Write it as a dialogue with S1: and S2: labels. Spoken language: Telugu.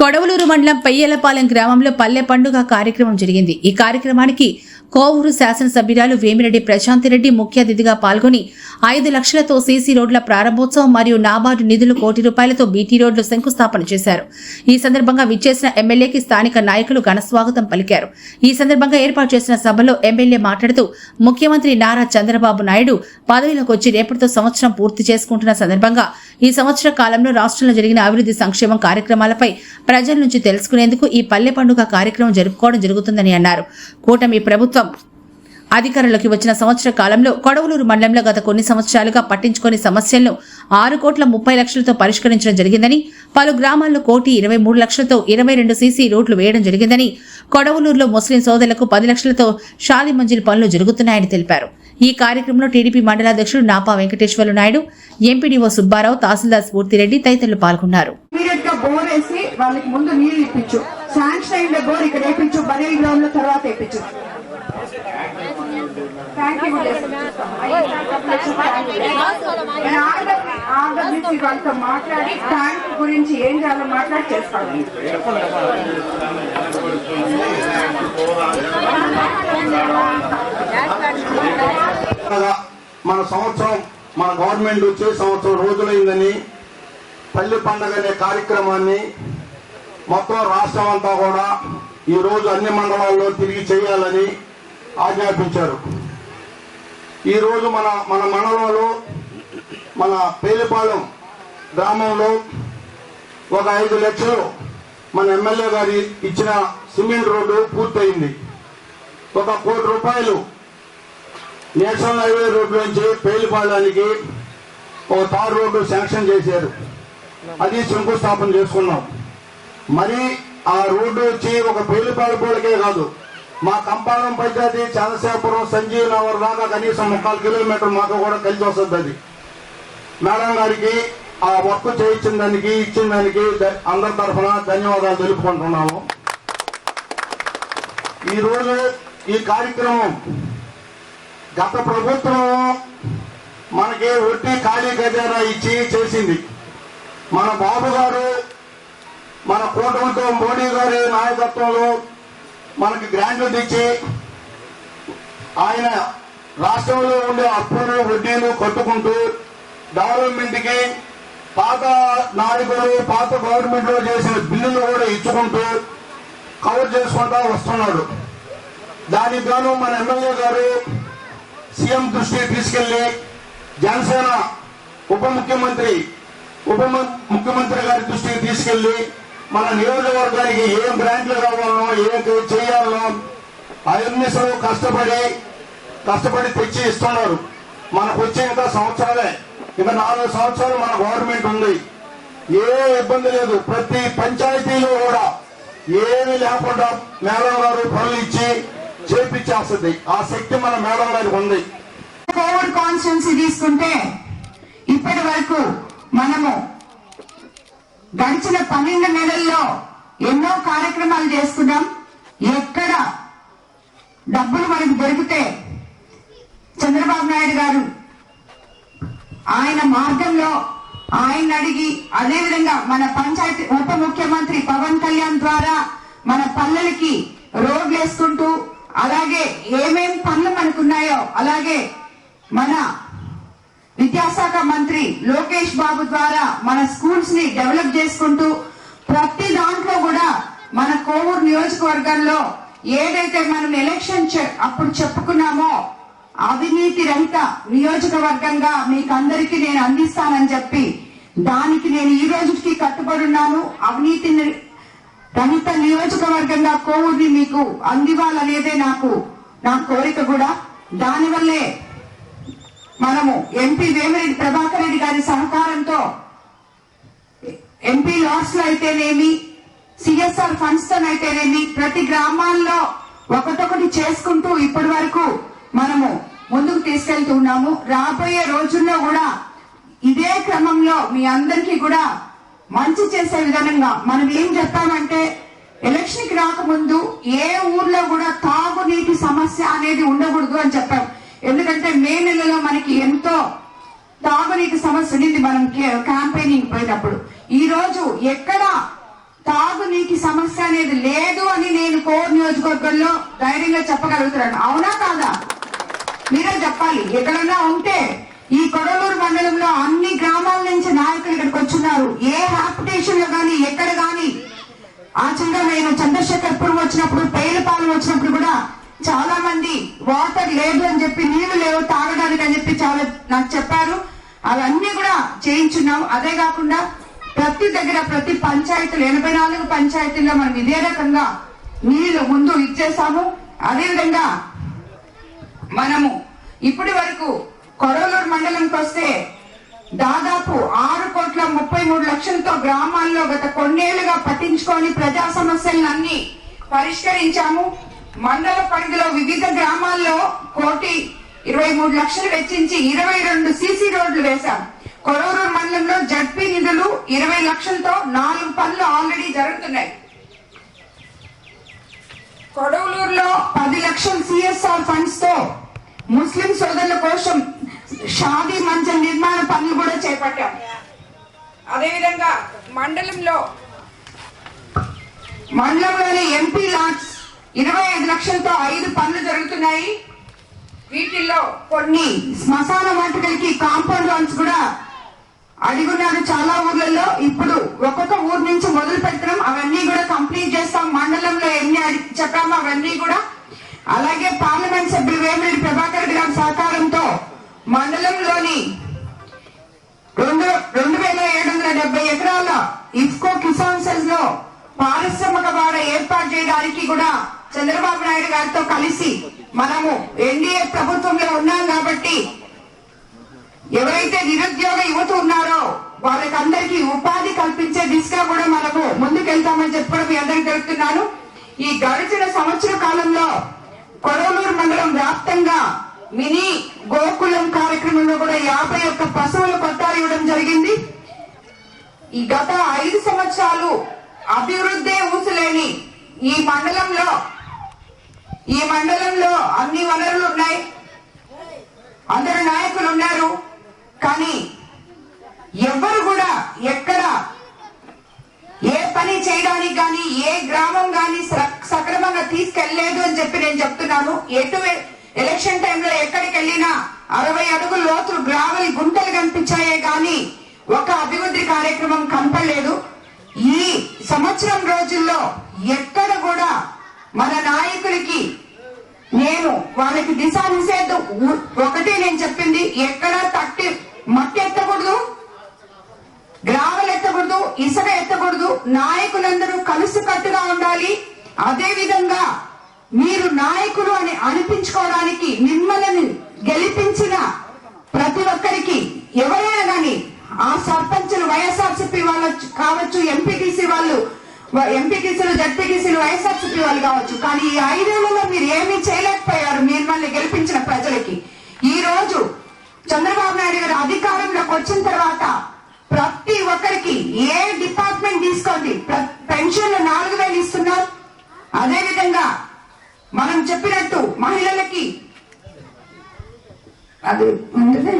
S1: కొడవలూరు మండలం పెయ్యలపాలెం గ్రామంలో పల్లె పండుగ కార్యక్రమం జరిగింది. ఈ కార్యక్రమానికి కోవూరు శాసనసభ్యురాలు వేమిరెడ్డి ప్రశాంతిరెడ్డి ముఖ్య అతిథిగా పాల్గొని ఐదు లక్షలతో సీసీ రోడ్ల ప్రారంభోత్సవం మరియు నాబార్డు నిధులు కోటి రూపాయలతో బీటీ రోడ్లు శంకుస్థాపన చేశారు. ఈ సందర్భంగా విచ్చేసిన ఎమ్మెల్యేకి స్థానిక నాయకులు ఘనస్వాగతం పలికారు. ఈ సందర్భంగా ఏర్పాటు చేసిన సభలో ఎమ్మెల్యే మాట్లాడుతూ ముఖ్యమంత్రి నారా చంద్రబాబు నాయుడు పదవిలోకి వచ్చి రేపటితో సంవత్సరం పూర్తి చేసుకుంటున్న సందర్భంగా ఈ సంవత్సర కాలంలో రాష్ట్రంలో జరిగిన అభివృద్ధి సంక్షేమం కార్యక్రమాలపై ప్రజల నుంచి తెలుసుకునేందుకు ఈ పల్లె పండుగ కార్యక్రమం జరుపుకోవడం జరుగుతుందని అన్నారు. కూటమి ప్రభుత్వం అధికారంలోకి వచ్చిన సంవత్సర కాలంలో కొడవలూరు మండలంలో గత కొన్ని సంవత్సరాలుగా పట్టించుకొని సమస్యలను ఆరు కోట్ల ముప్పై లక్షలతో పరిష్కరించడం జరిగిందని పలు గ్రామాల్లో కోటి ఇరవై మూడు లక్షలతో ఇరవై రెండు సీసీ రోడ్లు వేయడం జరిగిందని కొడవలూరులో ముస్లిం సోదరులకు పది లక్షలతో షాది మంజిల్ పనులు జరుగుతున్నాయని తెలిపారు. ఈ కార్యక్రమంలో టీడీపీ మండలాధ్యక్షుడు నాపా వెంకటేశ్వర్లు నాయుడు ఎంపీడీఓ సుబ్బారావు తహసీల్దార్ స్ఫూర్తిరెడ్డి తదితరులు పాల్గొన్నారు.
S2: బోర్ వేసి వాళ్ళకి ముందు ఇప్పించు. శాంక్షన్ అయిన బోర్ ఇక్కడ బరేల్ గ్రౌండ్లో తర్వాత వేపించు. థ్యాంక్ వాళ్ళతో మాట్లాడి ట్యాంక్ గురించి ఏం చేయాలో మాట్లాడి చేస్తాను.
S3: మన సంవత్సరం మన గవర్నమెంట్ వచ్చే సంవత్సరం రోజులైందని పల్లె పండగ అనే కార్యక్రమాన్ని మొత్తం రాష్ట్రం అంతా కూడా ఈ రోజు అన్ని మండలాల్లో తిరిగి చేయాలని ఆజ్ఞాపించారు. ఈ రోజు మన మన మండలంలో మన పేలిపాలెం గ్రామంలో ఒక ఐదు లక్షలు మన ఎమ్మెల్యే గారి ఇచ్చిన సిమెంట్ రోడ్డు పూర్తయింది. ఒక కోటి రూపాయలు నేషనల్ హైవే రోడ్డు నుంచి పేలిపాలెనికి ఒక తారు రోడ్డు శాంక్షన్ చేశారు. అది శంకుస్థాపన చేసుకున్నాం. మరి ఆ రోడ్డు వచ్చి ఒక పేలిపాలకోలకే కాదు మా కంపారం పంచాయతీ చంద్రశేఖపురం సంజీవ్ నగర్ దాకా కనీసం ముక్కాలు కిలోమీటర్ మాకు కూడా కలిసి వస్తుంది అది. మేడం గారికి ఆ వర్క్ చేయించిన దానికి ఇచ్చిన దానికి అందరి తరఫున ధన్యవాదాలు తెలుపుకుంటున్నాము. ఈరోజు ఈ కార్యక్రమం గత ప్రభుత్వం మనకి వట్టి ఖాళీ ఖజానా ఇచ్చి చేసింది. మన బాబు గారు మన కూటమితో మోడీ గారి నాయకత్వంలో మనకి గ్రాంట్లు తెచ్చి ఆయన రాష్ట్రంలో ఉండే అప్పులు వడ్డీలు కట్టుకుంటూ డెవలప్మెంట్కి పాత నాయకులు పాత గవర్నమెంట్లో చేసిన బిల్లులు కూడా ఇచ్చుకుంటూ కవర్ చేసుకుంటా వస్తున్నాడు. దానికి గాను మన ఎమ్మెల్యే గారు సీఎం దృష్టికి తీసుకెళ్ళి జనసేన ఉప ముఖ్యమంత్రి ఉప ముఖ్యమంత్రి గారి దృష్టికి తీసుకెళ్ళి మన నియోజకవర్గానికి ఏం బ్రాంచ్లు కావాలనో ఏం చేయాలనో అవన్నీ కష్టపడి కష్టపడి తెచ్చి ఇస్తున్నారు. మనకు వచ్చే ఇంకా సంవత్సరాలే. ఇంకా నాలుగు సంవత్సరాలు మన గవర్నమెంట్ ఉంది. ఏ ఇబ్బంది లేదు. ప్రతి పంచాయతీలో కూడా ఏమీ లేకుండా మేడం గారు పనులు ఇచ్చి చేపించేస్తుంది ఆ శక్తి మన మేడం గారికి ఉంది.
S2: కోవిడ్ కాన్స్టిట్యున్సీ తీసుకుంటే ఇప్పటి వరకు మనము గడిచిన పన్నెండు నెలల్లో ఎన్నో కార్యక్రమాలు చేసుకున్నాం. ఎక్కడ డబ్బులు మనకు దొరికితే చంద్రబాబు నాయుడు గారు ఆయన మార్గంలో ఆయన అడిగి అదేవిధంగా మన పంచాయతీ ఉప ముఖ్యమంత్రి పవన్ కళ్యాణ్ ద్వారా మన పల్లెలకి రోడ్లు వేసుకుంటూ అలాగే ఏమేం పనులు మనకున్నాయో అలాగే మన విద్యాశాఖ మంత్రి లోకేష్ బాబు ద్వారా మన స్కూల్స్ని డెవలప్ చేసుకుంటూ ప్రతి దాంట్లో కూడా మన కోవూరు నియోజకవర్గంలో ఏదైతే మనం ఎలక్షన్ చె- అప్పుడు చెప్పుకున్నామో అవినీతి రహిత నియోజకవర్గంగా మీకు అందరికీ నేను అందిస్తానని చెప్పి దానికి నేను ఈ రోజుకి కట్టుబడి ఉన్నాను. అవినీతి రహిత నియోజకవర్గంగా కోవూరిని మీకు అందివ్వాలనేదే నాకు నా కోరిక కూడా. దానివల్లే మనము ఎంపీ వేమిరెడ్డి ప్రభాకర్ రెడ్డి గారి సహకారంతో ఎంపీ లాట్స్లో అయితేనేమి సిఎస్ఆర్ ఫండ్స్ తోనైతేనేమి అయితేనేమి ప్రతి గ్రామాల్లో ఒకటొకటి చేసుకుంటూ ఇప్పటి వరకు మనము ముందుకు తీసుకెళ్తూ ఉన్నాము. రాబోయే రోజుల్లో కూడా ఇదే క్రమంలో మీ అందరికీ కూడా మంచి చేసే విధంగా మనం ఏం చెప్పామంటే ఎలక్షన్కి రాకముందు ఏ ఊర్లో కూడా తాగునీటి సమస్య అనేది ఉండకూడదు అని చెప్పాం. ఎందుకంటే మే నెలలో మనకి ఎంతో తాగునీటి సమస్య ఉండింది మనం క్యాంపెయినింగ్ పోయినప్పుడు. ఈ రోజు ఎక్కడ తాగునీటి సమస్య అనేది లేదు అని నేను కోర్ నియోజకవర్గంలో ధైర్యంగా చెప్పగలుగుతున్నాను. అవునా కాదా? మీరే చెప్పాలి. ఎక్కడన్నా ఉంటే ఈ కొడలూరు మండలంలో అన్ని గ్రామాల నుంచి నాయకులు ఇక్కడికి వచ్చున్నారు. ఏ హాపిటేషన్లో కానీ ఎక్కడ కానీ ఆచంగా నేను చంద్రశేఖర్పురం వచ్చినప్పుడు పేలుపాలెం వచ్చినప్పుడు కూడా చాలా మంది వాటర్ లేదు అని చెప్పి నీళ్ళు లేవు తాగడానికి అని చెప్పి చాలా నాకు చెప్పారు. అవన్నీ కూడా చేయించున్నాం. అదే కాకుండా ప్రతి దగ్గర ప్రతి పంచాయతీలు ఎనభై నాలుగు పంచాయతీల్లో మనం ఇదే రకంగా నీళ్ళు ముందు ఇచ్చేసాము. అదేవిధంగా మనము ఇప్పటి వరకు కొడవలూరు మండలంకి వస్తే దాదాపు ఆరు కోట్ల ముప్పై మూడు లక్షలతో గ్రామాల్లో గత కొన్నేళ్ళుగా పట్టించుకొని ప్రజా సమస్యలన్నీ పరిష్కరించాము. మండల పరిధిలో వివిధ గ్రామాల్లో కోటి ఇరవై మూడు లక్షలు వెచ్చించి ఇరవై రెండు సీసీ రోడ్లు వేశాం. కొడవలూరు మండలంలో జడ్పీ నిధులు ఇరవై లక్షలతో నాలుగు పనులు ఆల్రెడీ జరుగుతున్నాయి. కొడవలూరులో పది లక్షల సిఎస్ఆర్ ఫండ్స్తో ముస్లిం సోదరుల కోసం షాదీ మంచం నిర్మాణ పనులు కూడా చేపట్టాం. అదేవిధంగా మండలంలో మండలంలోని ఎంపీ లాడ్స్ ఇరవై ఐదు లక్షలతో ఐదు పనులు జరుగుతున్నాయి. వీటిల్లో కొన్ని శ్మశాన వాటికలకి కాంపౌండ్ వాల్స్ కూడా అడిగున్నారు. చాలా ఊర్లలో ఇప్పుడు ఒక్కొక్క ఊరు నుంచి మొదలు పెట్టడం అవన్నీ కూడా కంప్లీట్ చేస్తాం. మండలంలో ఎన్ని అడి- చెప్పామో? అవన్నీ కూడా. అలాగే పార్లమెంట్ సభ్యులు వేమిరెడ్డి ప్రభాకర్ రెడ్డి గారి సహకారంతో మండలంలోని రెండు రెండు వేల ఏడు వందల డెబ్బై ఎకరాల ఇఫ్కో కిసాన్ సెల్లో పారిశ్రామిక వాడ ఏర్పాటు చేయడానికి కూడా చంద్రబాబు నాయుడు గారితో కలిసి మనము ఎన్డీఏ ప్రభుత్వంలో ఉన్నాం కాబట్టి ఎవరైతే నిరుద్యోగ యువత ఉన్నారో వాళ్ళకందరికీ ఉపాధి కల్పించే దిశగా కూడా మనము ముందుకెళ్తామని చెప్పడం మీ అందరికి తెలుపుతున్నాను. ఈ గడిచిన సంవత్సర కాలంలో కొడవలూరు మండలం వ్యాప్తంగా మినీ గోకులం కార్యక్రమంలో కూడా యాభై ఒక్క పశువులు పట్టాలు ఇవ్వడం జరిగింది. ఈ గత ఐదు సంవత్సరాలు అభివృద్ధి ఊసులేని ఈ మండలంలో ఈ మండలంలో అన్ని వనరులు ఉన్నాయి. అందరు నాయకులు ఉన్నారు. కానీ ఎవ్వరు కూడా ఎక్కడ ఏ పని చేయడానికి కానీ ఏ గ్రామం కానీ సక్రమంగా తీసుకెళ్ళేదు అని చెప్పి నేను చెప్తున్నాను. ఎటు ఎలక్షన్ టైంలో ఎక్కడికి వెళ్ళినా అరవై అడుగుల లోతు గ్రావెల్ గుంటలు కనిపించాయే కానీ ఒక అభివృద్ధి కార్యక్రమం కనపడలేదు. ఈ సంవత్సరం రోజుల్లో ఎక్కడ కూడా మన నాయకులకి నేను వాళ్ళకి దిశానిషేధ ఒకటే నేను చెప్పింది ఎక్కడ తట్టి మట్టి ఎత్తకూడదు గ్రావెల్ ఎత్తకూడదు ఇసుక ఎత్తకూడదు నాయకులందరూ కలుసుకట్టుగా ఉండాలి. అదే విధంగా మీరు నాయకులు అని అనిపించుకోవడానికి మిమ్మల్ని గెలిపించిన ప్రతి ఒక్కరికి ఎవరైనా కానీ ఆ సర్పంచులు వైఎస్ఆర్సీపీ వాళ్ళు కావచ్చు ఎంపీటీసీ వాళ్ళు ఎంపీటీసీలు జడ్పీటీసీలు వైఎస్ఆర్సీపీ వాళ్ళు కావచ్చు. కానీ ఈ ఐదేళ్ళలో మీరు ఏమీ చేయలేకపోయారు మిమ్మల్ని గెలిపించిన ప్రజలకి. ఈ రోజు చంద్రబాబు నాయుడు గారు అధికారంలోకి వచ్చిన తర్వాత ప్రతి ఒక్కరికి ఏ డిపార్ట్మెంట్ తీసుకోండి? పెన్షన్ పెన్షన్లు నాలుగు వేలు ఇస్తున్నారు. అదే విధంగా మనం చెప్పినట్టు మహిళలకి అది ఉంటుంది.